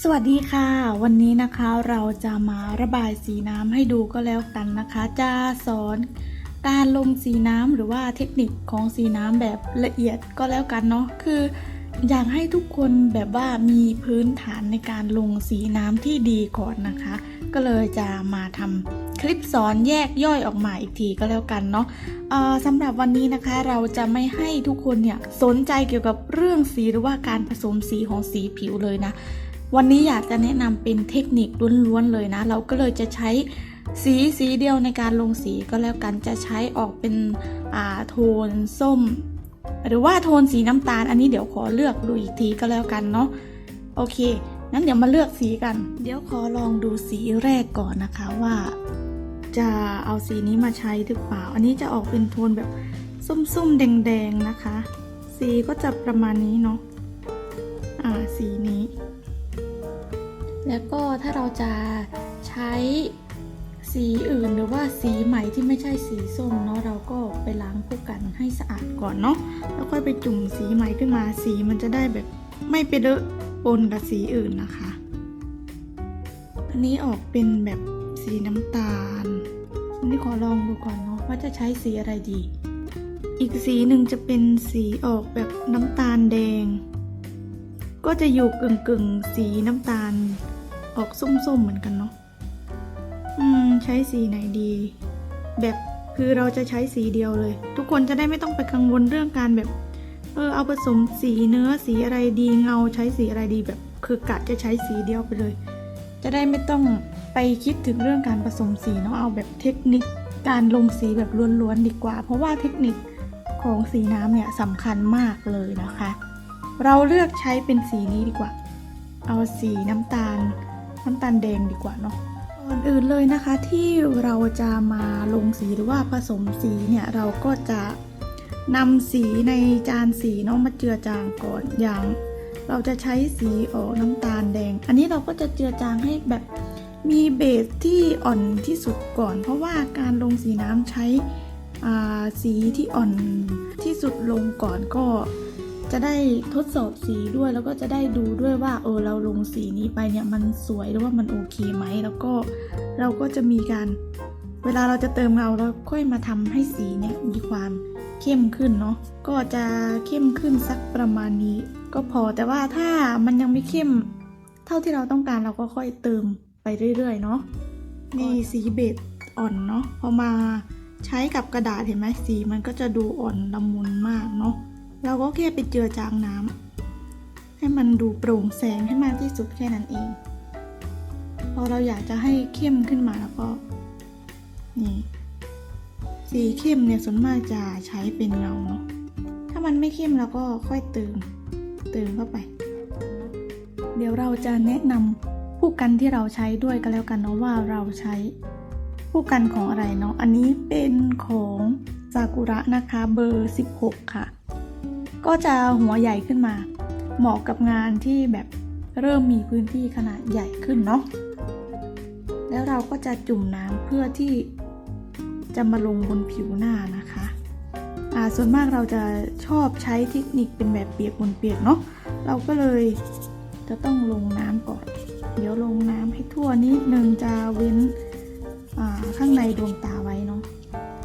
สวัสดีค่ะ วันนี้นะคะเราจะมาระบายสีน้ำให้ดูก็แล้วกันนะคะ จะสอนการลงสีน้ำหรือว่าเทคนิคของสีน้ำแบบละเอียดก็แล้วกันเนาะคือ อยากให้ทุกคนแบบว่ามีพื้นฐานในการลงสีน้ำที่ดีก่อนนะคะ ก็เลยจะมาทำคลิปสอนแยกย่อยออกมาอีกทีก็แล้วกันเนาะสำหรับวันนี้นะคะเราจะไม่ให้ทุกคนเนี่ยสนใจเกี่ยวกับเรื่องสีหรือว่าการผสมสีของสีผิวเลยนะ วันนี้อยากจะแนะนำเป็นเทคนิคล้วนๆเลยนะ เราก็เลยจะใช้สีสีเดียวในการลงสีก็แล้วกันจะใช้ออกเป็นอ่าโทนส้ม หรือว่าโทนสีน้ำตาล อันนี้เดี๋ยวขอเลือกดูอีกทีก็แล้วกันเนาะโอเคงั้นเดี๋ยวมาเลือกสีกัน เดี๋ยวขอลองดูสีแรกก่อนนะคะว่า จะเอาสีนี้มาใช้หรือเปล่า อันนี้จะออกเป็นโทนแบบส้มๆ แดงๆนะคะ สีก็จะประมาณนี้เนาะอ่าสีนี้ แล้วก็ถ้าเราจะใช้สีอื่นหรือว่าสีใหม่ที่ไม่ใช่สีส้มเนาะเราก็ไปล้างคู่กันให้สะอาดก่อนเนาะแล้วค่อยไปจุ่มสีใหม่ขึ้นมาสีมันจะได้แบบไม่ไปเลอะปนกับสีอื่นนะคะ อันนี้ออกเป็นแบบสีน้ำตาลอันนี้ขอลองดูก่อนเนาะว่าจะใช้สีอะไรดี อีกสีหนึ่งจะเป็นสีออกแบบน้ำตาลแดง ก็จะอยู่กึ่งกึ่งๆสีน้ำตาล ออกส้มๆเหมือนกันเนาะอืม ใช้สีไหนดี แบบคือเราจะใช้สีเดียวเลย ทุกคนจะได้ไม่ต้องไปกังวลเรื่องการแบบ เออเอาผสมสีเนื้อสีอะไรดีเงาใช้สีอะไรดีแบบ คือกะจะใช้สีเดียวไปเลย จะได้ไม่ต้องไปคิดถึงเรื่องการผสมสีเนาะเอาแบบเทคนิคการลงสีแบบล้วนๆดีกว่า เพราะว่าเทคนิคของสีน้ำเนี่ยสำคัญมากเลยนะคะ เราเลือกใช้เป็นสีนี้ดีกว่า เอาสีน้ำตาล น้ำตาลแดงดีกว่าเนาะก่อนอื่นเลยนะคะที่เราจะมาลงสีหรือว่าผสมสีเนี่ยเราก็จะนำสีในจานสีเนาะมาเจือจางก่อนอย่าง เราจะใช้สีออกน้ำตาลแดง อันนี้เราก็จะเจือจางให้แบบมีเบสที่อ่อนที่สุดก่อน เพราะว่าการลงสีน้ำใช้สีที่อ่อนที่สุดลงก่อนก็ จะได้ทดสอบสีด้วยแล้วก็จะได้ดูด้วยว่าเออเราลงสีนี้ไปเนี่ยมันสวยหรือว่ามันโอเคไหมแล้วก็เราก็จะมีการ เวลาเราจะเติมเงาเราค่อยมาทำให้สีเนี่ยมีความเข้มขึ้นเนาะก็จะเข้มขึ้นสักประมาณนี้ ก็พอแต่ว่าถ้ามันยังไม่เข้ม เท่าที่เราต้องการเราก็ค่อยเติมไปเรื่อยๆเนาะนี่สีเบจอ่อนเนาะพอมาใช้กับกระดาษเห็นไหมสีมันก็จะดูอ่อนละมุนมากเนาะ เราก็แค่ไปเจือจางน้ำให้มันดูโปร่งแสงให้มากที่สุดแค่นั้นเองพอเราอยากจะให้เข้มขึ้นมาแล้วก็นี่สีเข้มเนี่ยส่วนมากจะใช้เป็นเงาเนาะถ้ามันไม่เข้มเราก็ค่อยเติมเติมเข้าไป เดี๋ยวเราจะแนะนำผู้กันที่เราใช้ด้วยกันแล้วกันเนาะว่าเราใช้ผู้กันของอะไรเนาะอันนี้เป็นของซากุระนะคะเบอร์ 16 ค่ะ ก็จะหัวใหญ่ขึ้นมา เหมาะกับงานที่แบบเริ่มมีพื้นที่ขนาดใหญ่ขึ้นเนาะแล้วเราก็จะจุ่มน้ำเพื่อที่จะมาลงบนผิวหน้านะคะอ่าส่วนมากเราจะชอบใช้เทคนิคเป็นแบบเปียกบนเปียกเนาะเราก็เลยจะต้องลงน้ำก่อน เดี๋ยวลงน้ำให้ทั่วนิดนึงจะเว้นข้างในดวงตาไว้เนาะ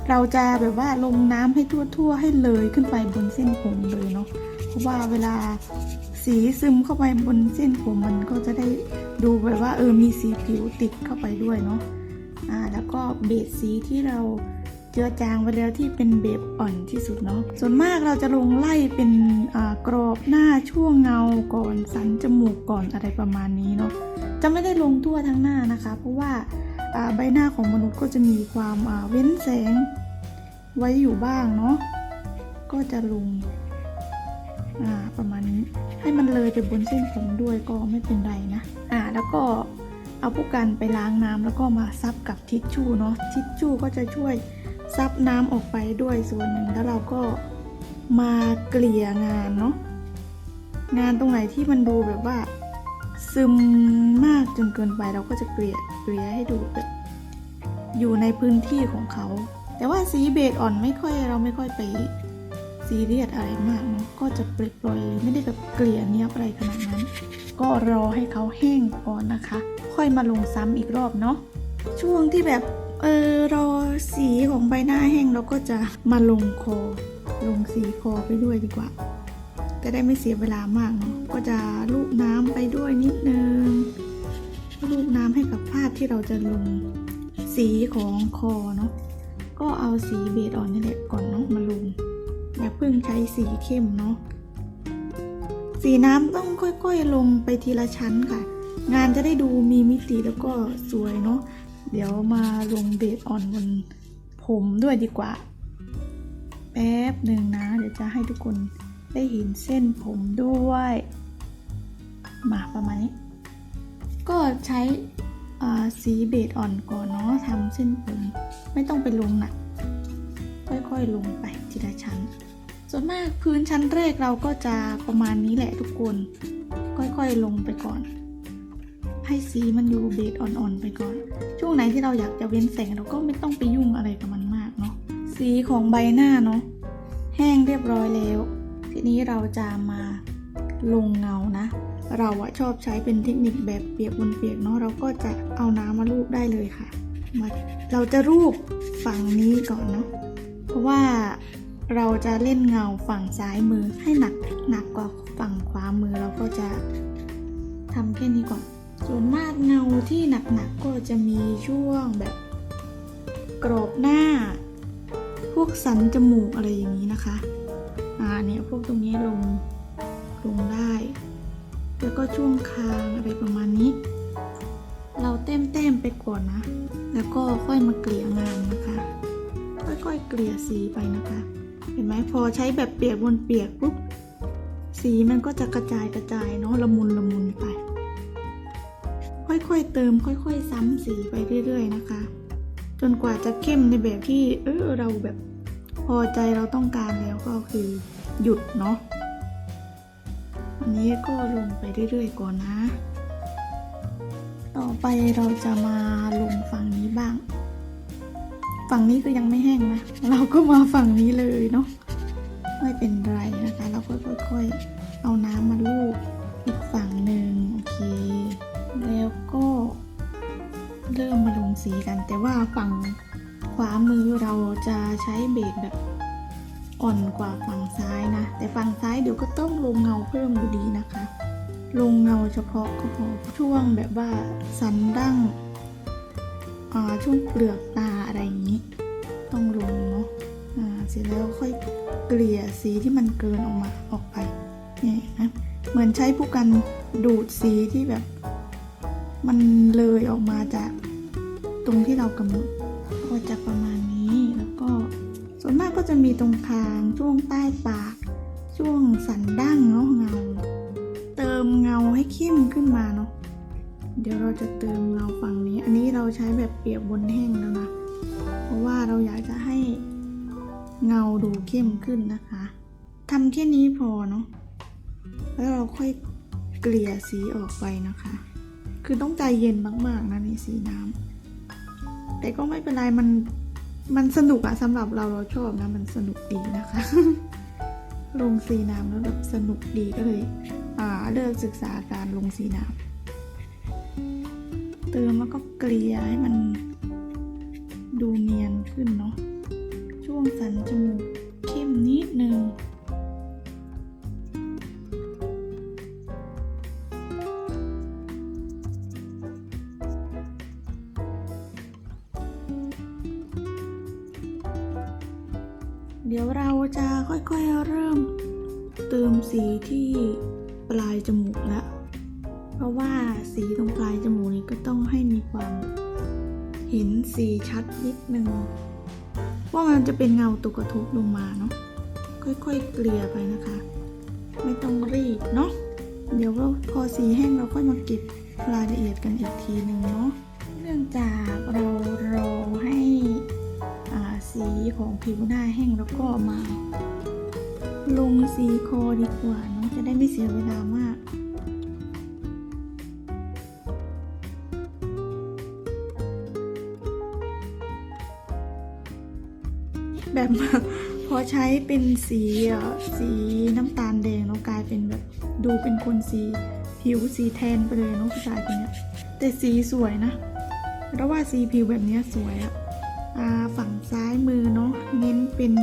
เราจะแบบว่าลงน้ำให้ทั่วๆ ให้เลยขึ้นไปบนเส้นผมเลยเนาะเพราะว่าเวลาสีซึมเข้าไปบนเส้นผมมันก็จะได้ดูแบบว่าเออมีสีผิวติดเข้าไปด้วยเนาะอ่าแล้วก็เบสสีที่เราเจือจางไว้แล้วที่เป็นเบสอ่อนที่สุดเนาะส่วนมากเราจะลงไล่เป็นอ่ากรอบหน้าช่วงเงาก่อนสันจมูกก่อนอะไรประมาณนี้เนาะจะไม่ได้ลงทั่วทั้งหน้านะคะ เพราะว่าอ่าใบหน้าของมนุษย์ก็จะมีความาเว้นแสง ไว้อยู่บ้างเนาะก็จะลงอ่าประมาณนี้ให้มันเลยไปบนเส้นผมด้วยก็ไม่เป็นไรนะอ่าแล้วก็เอาผู้กันไปล้างน้ำแล้วก็มาซับกับทิชชู่เนาะทิชชู่ก็จะช่วยซับน้ำออกไปด้วยส่วนหนึ่งแล้วเราก็มาเกลี่ยงานเนาะงานตรงไหนที่มันดูแบบว่า ซึมมากจนเกินไปเราก็จะเกลี่ยเกลี่ยให้ดูแบบอยู่ในพื้นที่ของเขา แต่ว่าสีเบจอ่อนไม่ค่อยเราไม่ค่อยไปซีเรียสอะไรมากเนาะก็จะเปรยไม่ได้แบบเกลี่ยเนี้ยอะไรขนาดนั้น ก็รอให้เขาแห้งก่อนนะคะ ค่อยมาลงซ้ำอีกรอบเนาะช่วงที่แบบเออรอสีของใบหน้าแห้งเราก็จะมาลงคอลงสีคอไปด้วยดีกว่าจะได้ไม่เสียเวลามากเนาะก็จะลูบน้ำไปด้วยนิดนึงลูบน้ำให้กับภาพที่เราจะลงสีของคอเนาะ ก็เอาสีเบจอ่อนนี่แหละก่อนเนาะมาลง อย่าเพิ่งใช้สีเข้มเนาะ สีน้ำต้องค่อยๆลงไปทีละชั้นค่ะ งานจะได้ดูมีมิติแล้วก็สวยเนาะ เดี๋ยวมาลงเบจอ่อนบนผมด้วยดีกว่า แป๊บหนึ่งนะ เดี๋ยวจะให้ทุกคนได้เห็นเส้นผมด้วย มาประมาณนี้ ก็ใช้ สีเบจอ่อนก่อนเนาะทำเส้นผมไม่ต้องไปลงหนักค่อยๆลงไปทีละชั้น ส่วนมากพื้นชั้นแรกเราก็จะประมาณนี้แหละทุกคน ค่อยๆลงไปก่อน ให้สีมันอยู่เบสอ่อนๆไปก่อน ช่วงไหนที่เราอยากจะเว้นแสงเราก็ไม่ต้องไปยุ่งอะไรกับมันมากเนาะสีของใบหน้าเนาะแห้งเรียบร้อยแล้ว ทีนี้เราจะมาลงเงานะ เราอะชอบใช้เป็นเทคนิคแบบเปียกบนเปียกเนาะเราก็จะเอาน้ำมาลูบได้เลยค่ะมาเราจะรูปฝั่งนี้ก่อนเนาะเพราะว่าเราจะเล่นเงาฝั่งซ้ายมือให้หนักหนักกว่าฝั่งขวามือเราก็จะทำแค่นี้ก่อน ส่วนมากเงาที่หนักๆก็จะมีช่วงแบบกรอบหน้า พวกสันจมูกอะไรอย่างนี้นะคะ อ่าเนี่ยพวกตรงนี้ลงลงได้ แล้วก็ช่วงคางอะไรประมาณนี้ เราเต้มเต้มๆไปก่อนนะ แล้วก็ค่อยมาเกลี่ยงานนะคะ ค่อยๆเกลี่ยสีไปนะคะ เห็นไหมพอใช้แบบเปียกบนเปียกปุ๊บสีมันก็จะกระจายกระจายเนาะละมุนละมุนไป ค่อยๆเติมค่อยๆซ้ำสีไปเรื่อย ๆ นะคะ จนกว่าจะเข้มในแบบที่เออเราแบบพอใจเราต้องการแล้วก็คือหยุดเนาะ นี้ก็ลงไปเรื่อยๆก่อนนะ ต่อไปเราจะมาลงฝั่งนี้บ้าง ฝั่งนี้ก็ยังไม่แห้งนะ เราก็มาฝั่งนี้เลยเนาะ ไม่เป็นไรนะคะ เราก็ค่อยๆ เอาน้ำมาลูบอีกฝั่งหนึ่งโอเค แล้วก็เริ่มมาลงสีกัน แต่ว่าฝั่งขวามือเราจะใช้เบสแบบ อ่อนกว่าฝั่งซ้ายนะ แต่ฝั่งซ้ายเดี๋ยวก็ต้องลงเงาเพิ่มอยู่ดีนะคะ ลงเงาเฉพาะก็พอช่วงแบบว่าสันดั้งช่วงเปลือกตาอะไรอย่างนี้ ต้องลงเนาะเสร็จแล้วค่อยเกลี่ยสีที่มันเกินออกมาออกไปนี่นะเหมือนใช้ผู้กันดูดสีที่แบบ มันเลยออกมาจากตรงที่เรากำหนดก็จะประมาณ มากก็จะมีตรงคางช่วงใต้ปาก ช่วงสันดั้งเนาะเงา เติมเงาให้เข้มขึ้นมาเนาะเดี๋ยวเราจะเติมเงาฝั่งนี้ อันนี้เราใช้แบบเปียกบนแห้งแล้วนะ เพราะว่าเราอยากจะให้เงาดูเข้มขึ้นนะคะทำแค่นี้พอเนาะแล้วเราค่อยเกลี่ยสีออกไปนะคะ คือต้องใจเย็นมากๆนะในสีน้ำแต่ก็ไม่เป็นไรมัน มันสนุกอะสำหรับเราเราชอบนะ มันสนุกดีนะคะ ลงสีน้ำแล้วแบบสนุกดีก็เลยอ่าเลือกศึกษาการลงสีน้ำเติมแล้วก็เกลี่ยให้มันดูเนียนขึ้นเนาะช่วงสันจมูกเข้มนิดนึง เป็นเงาตกกระทบลงมาเนาะค่อยๆเกลี่ยไปนะคะ ไม่ต้องรีบเนาะเดี๋ยวเราพอสีแห้งเราค่อยมาเก็บรายละเอียดกันอีกทีหนึ่งเนาะเนื่องจากเรารอให้อ่าสีของผิวหน้าแห้งแล้วก็มา ลงสีคอดีกว่าเนาะจะได้ไม่เสียเวลามาก แบบพอใช้เป็นสีสีน้ำตาลแดงแล้วกลายเป็นแบบดูเป็นคนสีผิวสีแทนไปเลยเนาะผู้ชายคนนี้แต่สีสวยนะเราว่าสีผิวแบบนี้สวยอะอ่าฝั่งซ้ายมือเนาะเน้นเป็น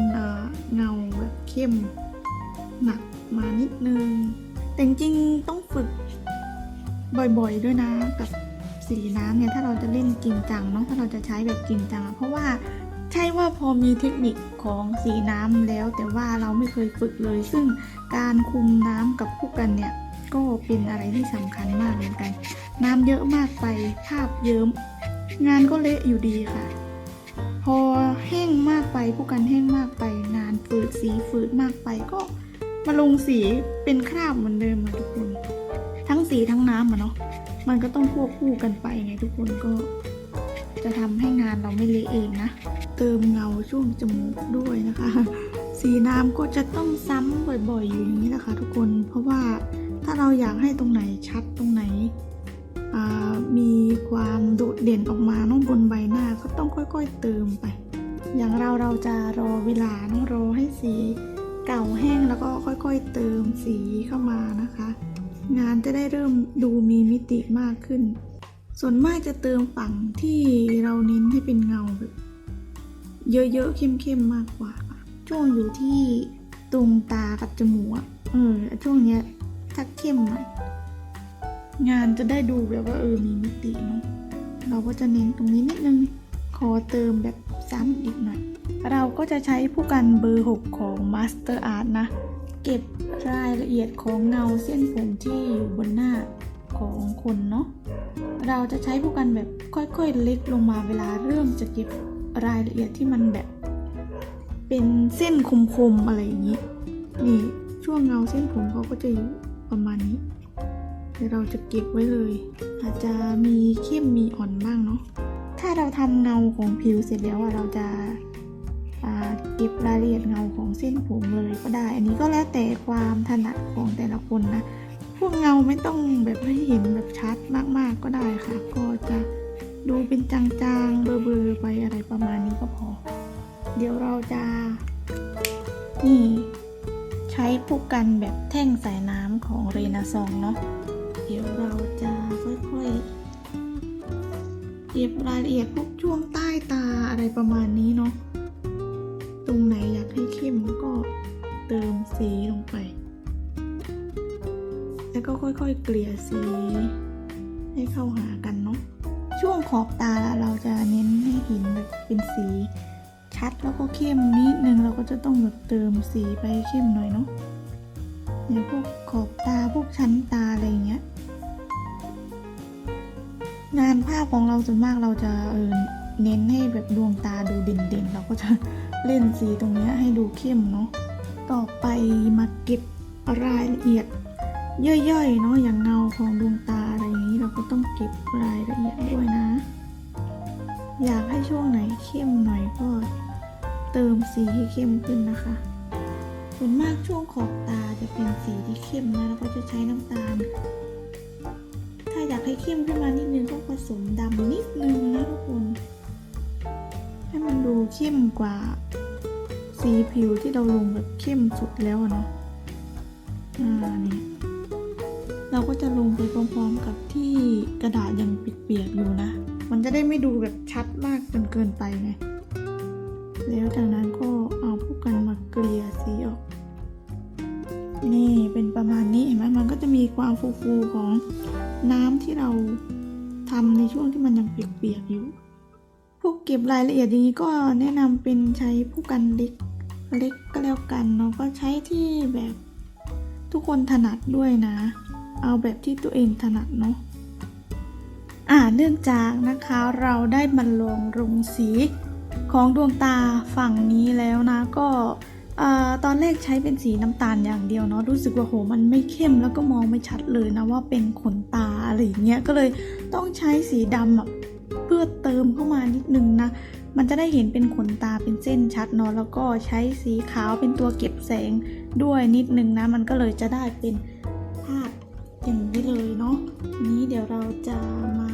เงาแบบเข้มหนักมานิดนึง แต่จริงต้องฝึกบ่อยๆด้วยนะกับสีน้ำเนี่ยถ้าเราจะเล่นจริงจังเนาะถ้าเราจะใช้แบบจริงจังอะเพราะว่า ใช่ว่าพอมีเทคนิคของสีน้ำแล้ว แต่ว่าเราไม่เคยฝึกเลย ซึ่งการคุมน้ำกับผู้กันเนี่ยก็เป็นอะไรที่สำคัญมากเหมือนกัน น้ำเยอะมากไปภาพเยิ้ม งานก็เละอยู่ดีค่ะ พอแห้งมากไปผู้กันแห้งมากไป งานฝืดสีฝืดมากไปก็มาลงสีเป็นคราบเหมือนเดิมค่ะทุกคน ทั้งสีทั้งน้ำอะเนาะมันก็ต้องควบคู่กันไปไงทุกคนก็ จะทำให้งานเราไม่เละเองนะ เติมเงาช่วงจมูกด้วยนะคะ สีน้ำก็จะต้องซ้ำบ่อยๆอยู่อย่างนี้นะคะ ทุกคน เพราะว่าถ้าเราอยากให้ตรงไหนชัดตรงไหนมีความโดดเด่นออกมาน้องบนใบหน้าก็ต้องค่อยๆเติมไป อย่างเราเราจะรอเวลาน้องรอให้สีเก่าแห้งแล้วก็ค่อยๆเติมสีเข้ามานะคะ งานจะได้เริ่มดูมีมิติมากขึ้น ส่วนมากจะเติมฝั่งที่เราเน้นให้เป็นเงาแบบเยอะๆเข้มๆมากกว่า ช่วงอยู่ที่ตรงตากับจมูกเออช่วงเนี้ยถ้าเข้มหน่อยงานจะได้ดูแบบว่าเออมีมิติเนาะเราก็จะเน้นตรงนี้นิดนึงขอเติมแบบซ้ำอีกหน่อย เราก็จะใช้ผู้กันเบอร์ 6 ของ Master Art นะ เก็บรายละเอียดของเงาเส้นผมที่อยู่บนหน้า ของคนเนาะ เราจะใช้ผู้กันแบบค่อยๆเล็กลงมาเวลาเริ่มจะเก็บรายละเอียดที่มันแบบ เป็นเส้นคมๆอะไรอย่างนี้ นี่ช่วงเงาเส้นผมเขาก็จะอยู่ประมาณนี้เดี๋ยวเราจะเก็บไว้เลย อาจจะมีเข้มมีอ่อนบ้างเนาะ ถ้าเราทำเงาของผิวเสร็จแล้วอะเราจะเก็บรายละเอียดเงาของเส้นผมเลยก็ได้ อันนี้ก็แล้วแต่ความถนัดของแต่ละคนนะ พวกเงาไม่ต้องแบบให้เห็นแบบชัดมากๆก็ได้ค่ะ ก็จะดูเป็นจางๆ เบลอๆไปอะไรประมาณนี้ก็พอ เดี๋ยวเราจะ นี่ใช้ผู้กันแบบแท่งสายน้ำของเรนาซองเนาะ เดี๋ยวเราจะค่อยๆเก็บรายละเอียดพวกช่วงใต้ตาอะไรประมาณนี้เนาะ ตรงไหนอยากให้เข้มก็เติมสีลงไป ก็ค่อยๆ เกลี่ยสีให้เข้าหากันเนาะ ช่วงขอบตาเราจะเน้นให้เห็นแบบเป็นสีชัดแล้วก็เข้มนิดนึงเราก็จะต้องแบบเติมสีไปเข้มหน่อยเนาะเนี่ยพวกขอบตาพวกชั้นตาอะไรเงี้ย งานภาพของเราส่วนมากเราจะเออเน้นให้แบบดวงตาดูเด่นๆ เราก็จะเล่นสีตรงเนี้ยให้ดูเข้มเนาะ ต่อไปมาเก็บรายละเอียด ย่อยๆเนาะอย่างเงาของดวงตาอะไรอย่างนี้เราก็ต้องเก็บรายละเอียดด้วยนะ อยากให้ช่วงไหนเข้มหน่อยก็เติมสีให้เข้มขึ้นนะคะส่วนมากช่วงขอบตาจะเป็นสีที่เข้มนะแล้วก็จะใช้น้ำตาล ถ้าอยากให้เข้มขึ้นมานิดนึงก็ผสมดำนิดนึงนะทุกคนให้มันดูเข้มกว่า สีผิวที่เราลงแบบเข้มสุดแล้วอะเนาะอ่านี่ เราก็จะลงไปพร้อมๆกับที่กระดาษยังเปียกๆอยู่นะ มันจะได้ไม่ดูแบบชัดมากจนเกินไปไง แล้วจากนั้นก็เอาพวกกันมาเกลี่ยสีออก นี่เป็นประมาณนี้เห็นไหมมันก็จะมีความฟูๆของน้ำที่เราทำในช่วงที่มันยังเปียกๆอยู่ พวกเก็บรายละเอียดอย่างนี้ก็แนะนำเป็นใช้ผู้กันเล็กเล็กก็แล้วกันเนาะก็ใช้ที่แบบทุกคนถนัดด้วยนะ เอาแบบที่ตัวเองถนัดเนาะอ่าเนื่องจากนะคะเราได้มาลองลงสีของดวงตาฝั่งนี้แล้วนะก็อ่าตอนแรกใช้เป็นสีน้ำตาลอย่างเดียวเนาะรู้สึกว่าโหมันไม่เข้มแล้วก็มองไม่ชัดเลยนะว่าเป็นขนตาอะไรเงี้ยก็เลยต้องใช้สีดำเพื่อเติมเข้ามานิดนึงนะมันจะได้เห็นเป็นขนตาเป็นเส้นชัดเนาะแล้วก็ใช้สีขาวเป็นตัวเก็บแสงด้วยนิดนึงนะมันก็เลยจะได้เป็น เลยเนาะนี้เดี๋ยวเราจะมา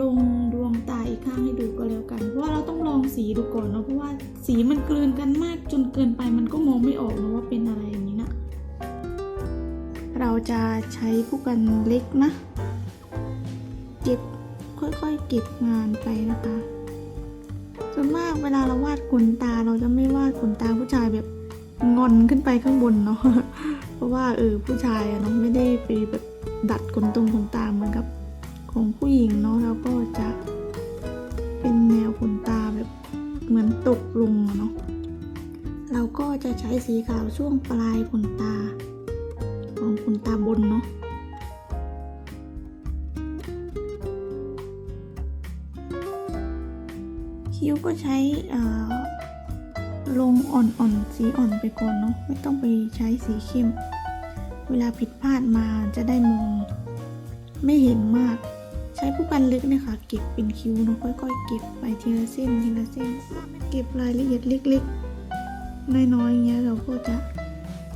ลงดวงตาอีกข้างให้ดูก็แล้วกันเพราะว่าเราต้องลองสีดูก่อนเนาะเพราะว่าสีมันกลืนกันมากจนเกินไปมันก็มองไม่ออกนะว่าเป็นอะไรอย่างนี้นะเราจะใช้ผู้กันเล็กนะเก็บค่อยๆเก็บงานไปนะคะส่วนมากเวลาเราวาดขนตาเราจะไม่วาดขนตาผู้ชายแบบงอนขึ้นไปข้างบนเนาะ เพราะว่าเออผู้ชายอะเนาะไม่ได้ไปแบบดัดขนตรงขนตาเหมือนกับของผู้หญิงเนาะเราก็จะเป็นแนวขนตาแบบเหมือนตกลงเนาะเราก็จะใช้สีขาวช่วงปลายขนตา ของขนตาบนเนาะคิ้วก็ใช้อ่อ ลงอ่อนๆสีอ่อนไปก่อนเนาะไม่ต้องไปใช้สีเข้ม เวลาผิดพลาดมาจะได้มอง ไม่เห็นมาก ใช้ผู้กันลึกนะคะเก็บเป็นคิ้วเนาะค่อยๆ เก็บไปทีละเส้นทีละเส้น เก็บรายละเอียดเล็กๆน้อยๆอย่างเงี้ยเราก็จะ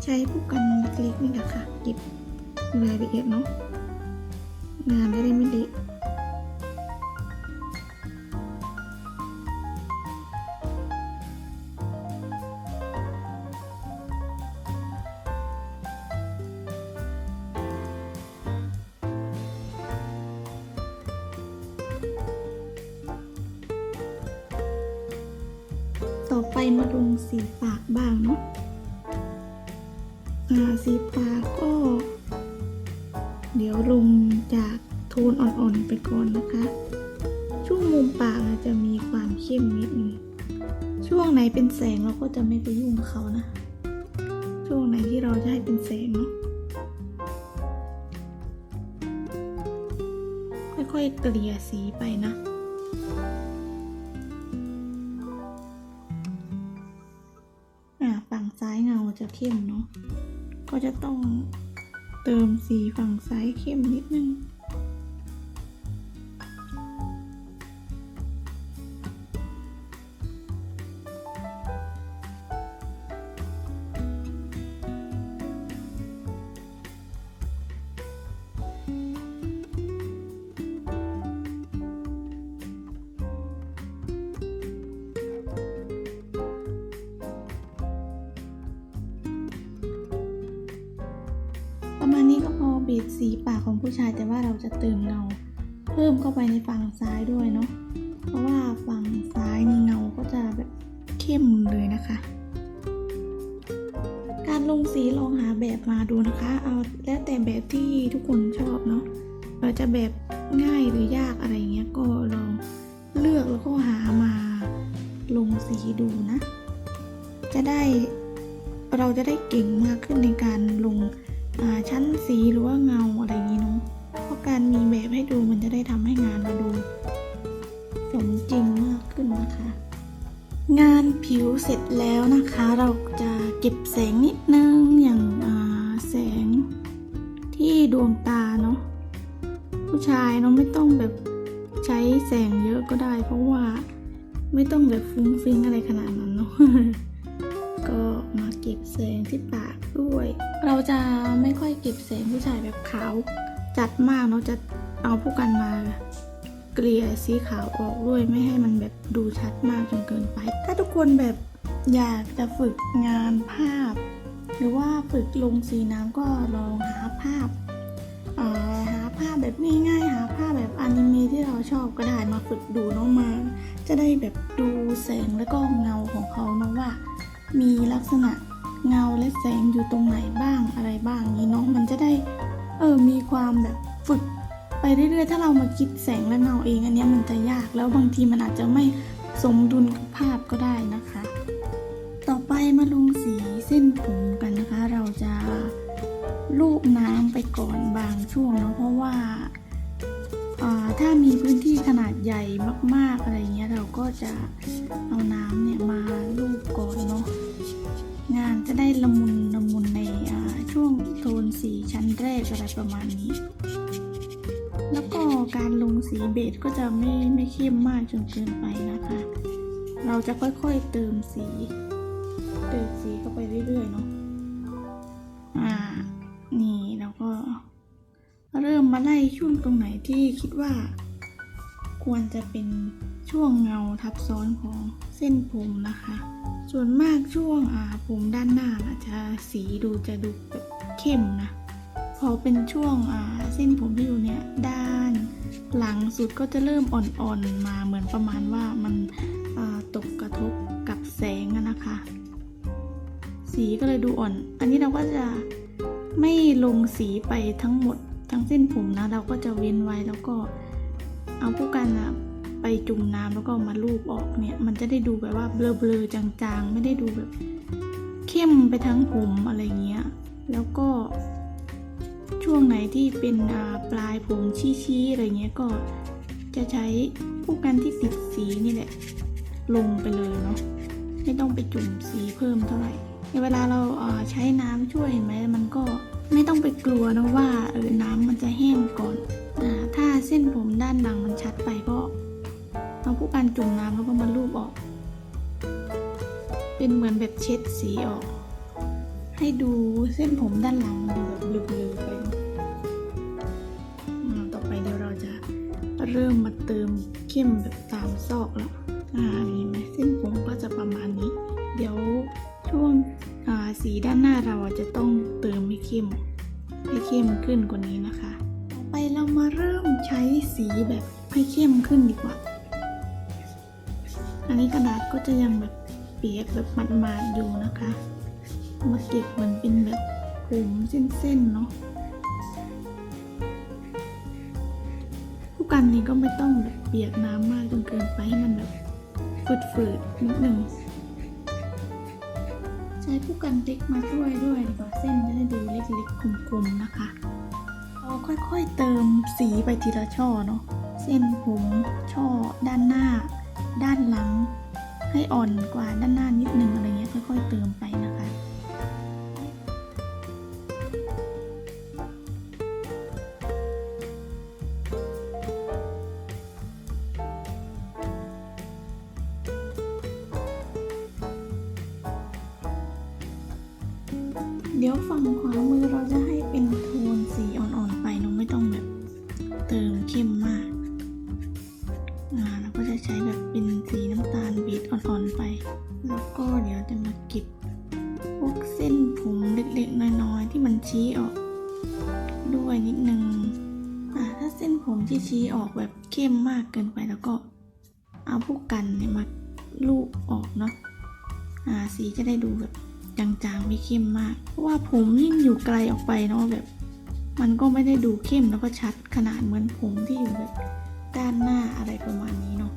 ใช้ผู้กันเล็กๆนี่แหละค่ะเก็บรายละเอียดเนาะงานจะได้ไม่เละ ช่วงไหนที่เราจะให้เป็นแสงเนาะค่อยๆเกลี่ยสีไปนะฝั่งซ้ายเงาจะเข้มเนาะก็จะต้องเติมสีฝั่งซ้ายเข้มนิดนึง ประมาณนี้ก็พอบีดสีปากของผู้ชายแต่ว่าเราจะเติมเงา เพิ่มเข้าไปในฝั่งซ้ายด้วยเนาะเพราะว่าฝั่งซ้ายในเงาก็จะแบบเข้มเลยนะคะ การลงสีลองหาแบบมาดูนะคะ เอาแล้วแต่แบบที่ทุกคนชอบเนาะเราจะแบบง่ายหรือยากอะไรเงี้ยก็ลองเลือกแล้วก็หามาลงสีดูนะ จะได้เราจะได้เก่งมากขึ้นในการลง ชั้นสีหรือว่าเงาอะไรอย่างนี้เนาะเพราะการมีแบบให้ดูมันจะได้ทำให้งานเราดูสมจริงมากขึ้นนะคะ งานผิวเสร็จแล้วนะคะ เราจะเก็บแสงนิดนึงอย่างาแสงที่ดวงตาเนาะผู้ชายเนาะไม่ต้องแบบใช้แสงเยอะก็ได้ เพราะว่าไม่ต้องแบบฟุ้งฟิ้งอะไรขนาดนั้นเนาะ เก็บแสงที่ปากด้วย เราจะไม่ค่อยเก็บแสงผู้ชายแบบขาว จัดมากเนาะจะเอาผู้กันมาเกลี่ยสีขาวออกด้วยไม่ให้มันแบบดูชัดมากจนเกินไป ถ้าทุกคนแบบอยากจะฝึกงานภาพ หรือว่าฝึกลงสีน้ำก็ลองหาภาพาหาภาพแบบง่ายๆ หาภาพแบบอนิเมะที่เราชอบก็ได้มาฝึกดูเนาะมา จะได้แบบดูแสงแล้วก็เงาของเขาเนาะว่า มีลักษณะ เงาและแสงอยู่ตรงไหนบ้างอะไรบ้างนี้เนาะมันจะได้เออมีความแบบฝึกไปเรื่อยๆ ถ้าเรามาคิดแสงและเงาเองอันนี้มันจะยากแล้วบางทีมันอาจจะไม่สมดุลกับภาพก็ได้นะคะ ต่อไปมาลงสีเส้นผมกันนะคะ เราจะลูบน้ำไปก่อนบางช่วงเนาะเพราะว่าอ่าถ้ามีพื้นที่ขนาดใหญ่มากๆอะไรเงี้ยเราก็จะเอาน้ำเนี่ยมาลูบก่อนเนาะ งานจะได้ละมุนละมุนในช่วงโทนสีชั้นแรกอะไรประมาณนี้ แล้วก็การลงสีเบจก็จะไม่ไม่เข้มมากจนเกินไปนะคะ เราจะค่อยๆเติมสี เติมสีเข้าไปเรื่อยๆเนาะอ่านี่แล้วก็ เริ่มมาไล่ช่วงตรงไหนที่คิดว่า ควรจะเป็นช่วงเงาทับซ้อนของ ส้นผมนะคะ ส่วนมากช่วงอ่าผมด้านหน้านะจะสีดูจะดูแบบเข้มนะ พอเป็นช่วงอ่าเส้นผมที่อยู่เนี่ยด้านหลังสุดก็จะเริ่มอ่อนๆมาเหมือนประมาณว่ามันตกกระทบกับแสงนะคะ สีก็เลยดูอ่อน อันนี้เราก็จะไม่ลงสีไปทั้งหมดทั้งเส้นผมนะ เราก็จะเว้นไว้แล้วก็เอาผู้กันอะ ไปจุ่มน้ำแล้วก็มาลูบออกเนี่ย มันจะได้ดูแบบว่าเบลอๆจางๆ ไม่ได้ดูแบบ เข้มไปทั้งผมอะไรเงี้ย แล้วก็ช่วงไหนที่เป็นปลายผมชี้ๆอะไรเงี้ยก็จะใช้ผู้กันที่ติดสีนี่แหละ ลงไปเลยเนาะไม่ต้องไปจุ่มสีเพิ่มเท่าไหร่ในเวลาเราใช้น้ำช่วยเห็นไหมมันก็ไม่ต้องไปกลัวนะว่าเออน้ำมันจะแห้งก่อนอถ้าเส้นผมด้านหลังมันชัดไปก็ เอาผู้กันจุ่มน้ำแล้วก็มาลูบออก เป็นเหมือนแบบเช็ดสีออก ให้ดูเส้นผมด้านหลังมันแบบเบลอๆไปต่อไปเดี๋ยวเราจะเริ่มมาเติมเข้มแบบตามซอกแล้วอ่าเห็นไหมเส้นผมก็จะประมาณนี้ เดี๋ยวช่วงสีด้านหน้าเราจะต้องเติมให้เข้มให้เข้มขึ้นกว่านี้นะคะ ต่อไปเรามาเริ่มใช้สีแบบให้เข้มขึ้นดีกว่า อันนี้กระดาษก็จะยังแบบเปียกแบบมาดๆอยู่นะคะมาเก็บเหมือนเป็นแบบผมเส้นๆเนาะผู้กันนี้ก็ไม่ต้องแบบเปียกน้ำมากจนเกินไปให้มันแบบฝืดๆนิดหนึ่งใช้ผู้กันเล็กมาช่วยด้วยดีกว่าเส้นจะได้ดูเล็กๆคมๆนะคะเราค่อยๆเติมสีไปทีละช่อเนาะเส้นผมช่อด้านหน้า ด้านหลัง ให้อ่อนกว่าด้านหน้านิดนึงอะไรเงี้ยค่อยๆเติมไปนะ นิดนึงอ่าถ้าเส้นผมที่ชี้ออกแบบเข้มมากเกินไปแล้วก็เอาพวกกันเนี่ยมาลูบออกเนาะอ่าสีจะได้ดูแบบจางๆไม่เข้มมาก เพราะว่าผมยิ่งอยู่ไกลออกไปเนาะแบบ มันก็ไม่ได้ดูเข้มแล้วก็ชัดขนาดเหมือนผมที่อยู่แบบด้านหน้าอะไรประมาณนี้เนาะ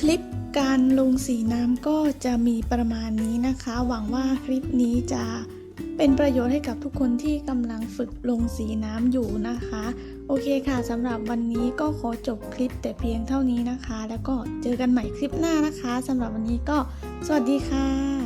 คลิปการลงสีน้ำก็จะมีประมาณนี้นะคะ หวังว่าคลิปนี้จะ เป็นประโยชน์ให้กับทุกคนที่กำลังฝึกลงสีน้ำอยู่นะคะ โอเคค่ะสำหรับวันนี้ก็ขอจบคลิปแต่เพียงเท่านี้นะคะ แล้วก็เจอกันใหม่คลิปหน้านะคะสำหรับวันนี้ก็สวัสดีค่ะ